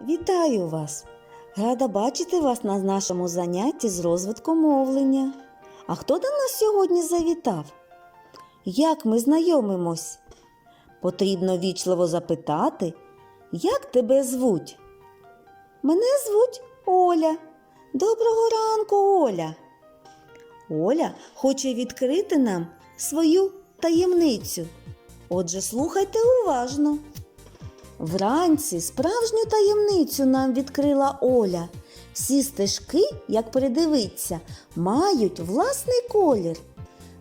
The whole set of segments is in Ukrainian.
Вітаю вас! Рада бачити вас на нашому занятті з розвитку мовлення. А хто до нас сьогодні завітав? Як ми знайомимось? Потрібно вічливо запитати, як тебе звуть? Мене звуть Оля. Доброго ранку, Оля. Оля хоче відкрити нам свою таємницю. Отже, слухайте уважно. Вранці справжню таємницю нам відкрила Оля. Всі стежки, як придивиться, мають власний колір.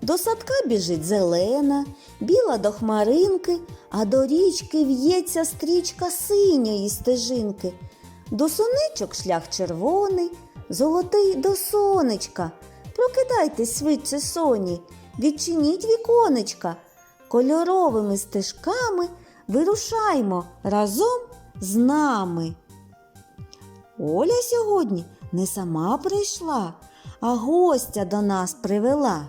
До садка біжить зелена, біла до хмаринки, а до річки в'ється стрічка синьої стежинки. До сонечок шлях червоний, золотий до сонечка. Прокидайтесь швидше соні, відчиніть віконечка. Кольоровими стежками вирушаймо разом з нами. Оля сьогодні не сама прийшла, а гостя до нас привела.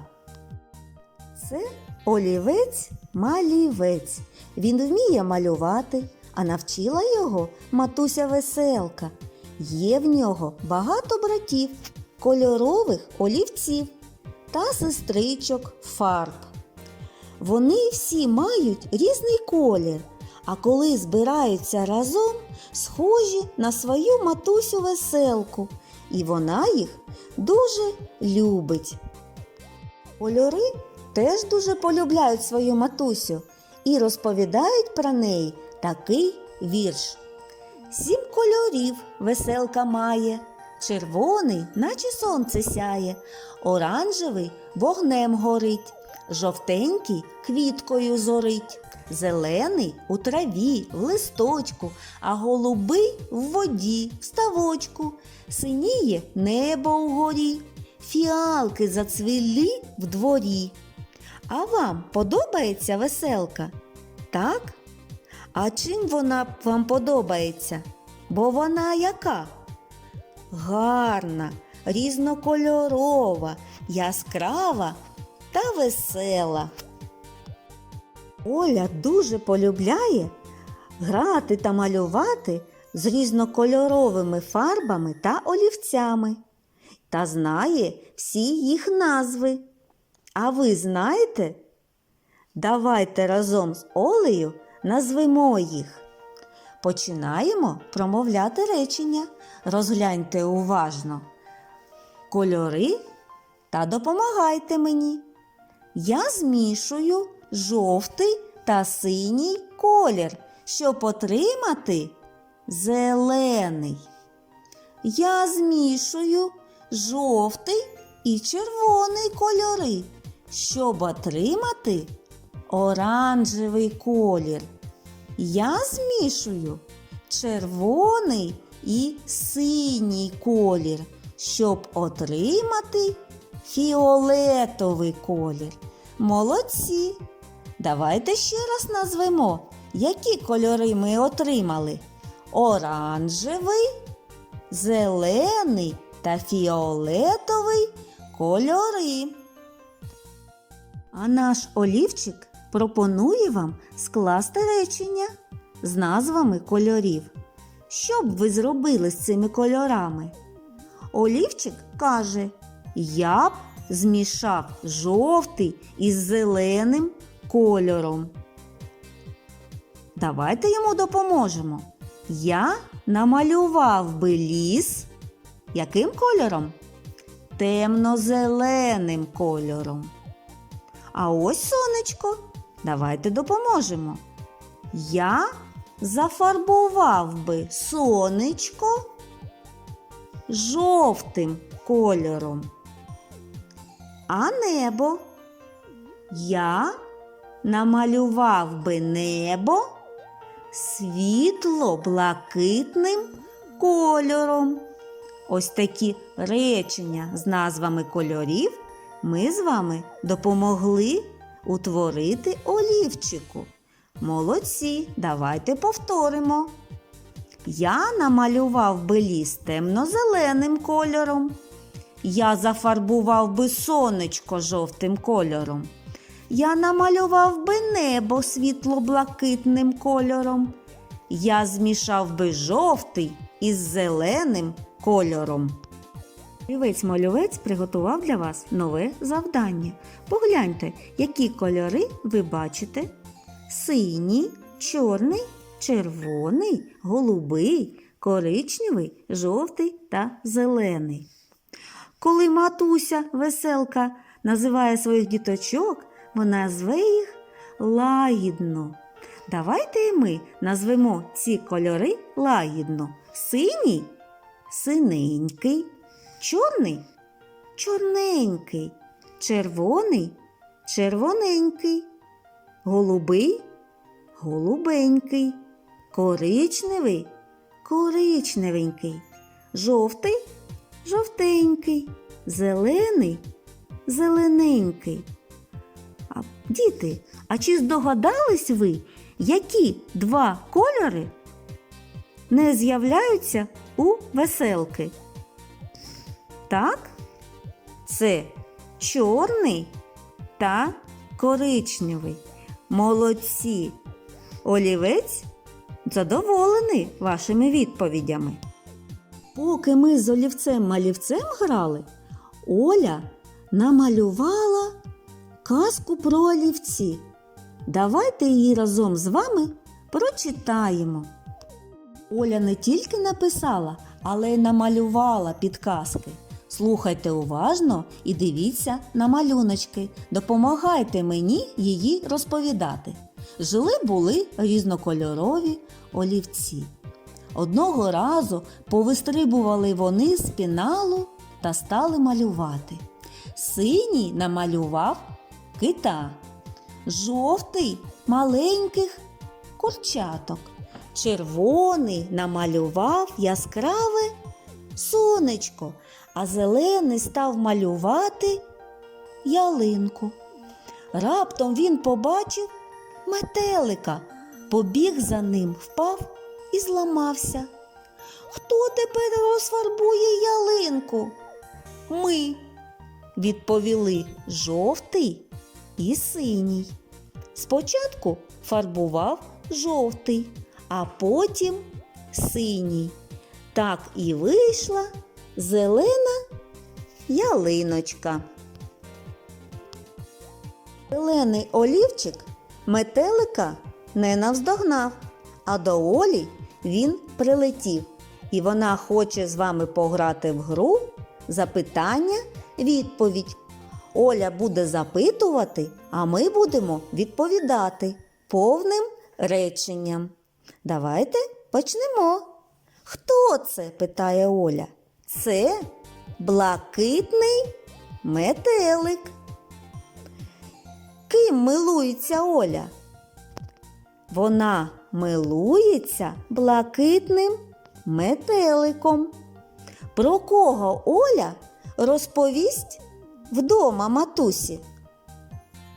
Це олівець малівець. Він вміє малювати, а навчила його матуся веселка. Є в нього багато братів, кольорових олівців та сестричок фарб. Вони всі мають різний колір, а коли збираються разом, схожі на свою матусю веселку, і вона їх дуже любить. Кольори теж дуже полюбляють свою матусю і розповідають про неї такий вірш. Сім кольорів веселка має, червоний, наче сонце сяє, оранжевий вогнем горить, жовтенький квіткою зорить, зелений у траві, в листочку, а голубий в воді, в ставочку, синіє небо угорі, фіалки зацвілі в дворі. А вам подобається веселка? Так? А чим вона вам подобається? Бо вона яка? Гарна, різнокольорова, яскрава та весела. Оля дуже полюбляє грати та малювати з різнокольоровими фарбами та олівцями та знає всі їх назви. А ви знаєте? Давайте разом з Олею назвемо їх. Починаємо промовляти речення. Розгляньте уважно. Кольори та допомагайте мені. Я змішую жовтий та синій колір, щоб отримати зелений. Я змішую жовтий і червоний кольори, щоб отримати оранжевий колір. Я змішую червоний і синій колір, щоб отримати фіолетовий колір. Молодці! Давайте ще раз назвемо, які кольори ми отримали: оранжевий, зелений та фіолетовий кольори. А наш олівчик пропонує вам скласти речення з назвами кольорів. Що б ви зробили з цими кольорами? Олівчик каже: Я б змішав жовтий із зеленим кольором. Давайте йому допоможемо. Я намалював би ліс яким кольором? Темно-зеленим кольором. А ось сонечко. Давайте допоможемо. Я зафарбував би сонечко жовтим кольором. А небо я намалював би небо світло-блакитним кольором. Ось такі речення з назвами кольорів ми з вами допомогли утворити олівчику. Молодці, давайте повторимо. Я намалював би ліс темно-зеленим кольором. Я зафарбував би сонечко жовтим кольором. Я намалював би небо світло-блакитним кольором. я змішав би жовтий із зеленим кольором. Олівець-малювець приготував для вас нове завдання. Погляньте, які кольори ви бачите: синій, чорний, червоний, голубий, коричневий, жовтий та зелений. Коли матуся веселка називає своїх діточок, вона зве їх лагідно. Давайте і ми назвемо ці кольори лагідно. Синій синенький, чорний чорненький, червоний червоненький, голубий голубенький, коричневий коричневенький, жовтий жовтенький, зелений зелененький. А, діти, а чи здогадались ви, які два кольори не з'являються у веселки? Так, це чорний та коричневий. Молодці. Олівець задоволений вашими відповідями. Поки ми з олівцем-малівцем грали, Оля намалювала казку про олівці. Давайте її разом з вами прочитаємо. Оля не тільки написала, але й намалювала підказки. Слухайте уважно і дивіться на малюночки. Допомагайте мені її розповідати. Жили були різнокольорові олівці. Одного разу повистрибували вони з піналу та стали малювати. Синій намалював кита, жовтий маленьких курчаток, червоний намалював яскраве сонечко, а зелений став малювати ялинку. Раптом він побачив метелика, побіг за ним, впав і зламався. Хто тепер розфарбує ялинку? Ми, відповіли жовтий і синій. Спочатку фарбував жовтий, а потім синій. Так і вийшла зелена ялиночка. Зелений олівчик метелика не навздогнав, а до Олі він прилетів. І вона хоче з вами пограти в гру запитання, відповідь. Оля буде запитувати, а ми будемо відповідати повним реченням. Давайте почнемо. Хто це? питає Оля. Це блакитний метелик. Ким милується Оля? Вона милується блакитним метеликом. Про кого Оля розповість вдома матусі?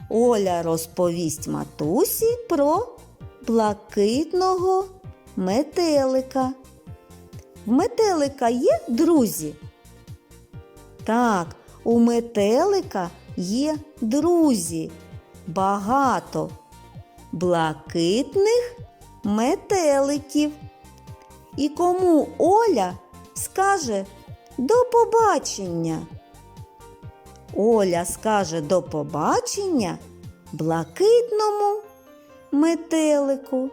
Оля розповість матусі про блакитного метелика. В метелика є друзі? Так, у метелика є друзі. Багато блакитних метеликів. І кому Оля скаже до побачення? Оля скаже до побачення блакитному метелику.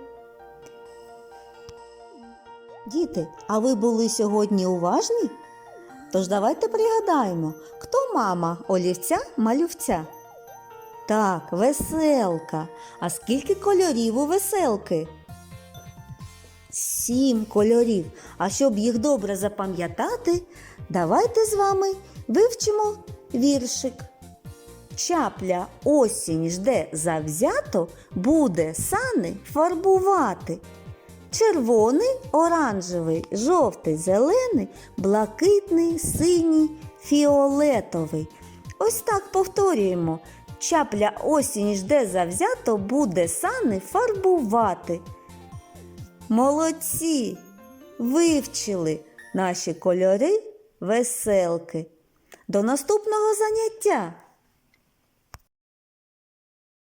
Діти, а ви були сьогодні уважні? Тож давайте пригадаємо, хто мама олівця малювця? Так, веселка. А скільки кольорів у веселки? Сім кольорів. А щоб їх добре запам'ятати, давайте з вами вивчимо віршик. Чапля осінь жде завзято, буде сани фарбувати. Червоний, оранжевий, жовтий, зелений, блакитний, синій, фіолетовий. Ось так повторюємо. Чапля осінь жде завзято, буде сани фарбувати. Молодці! Вивчили наші кольори веселки. До наступного заняття!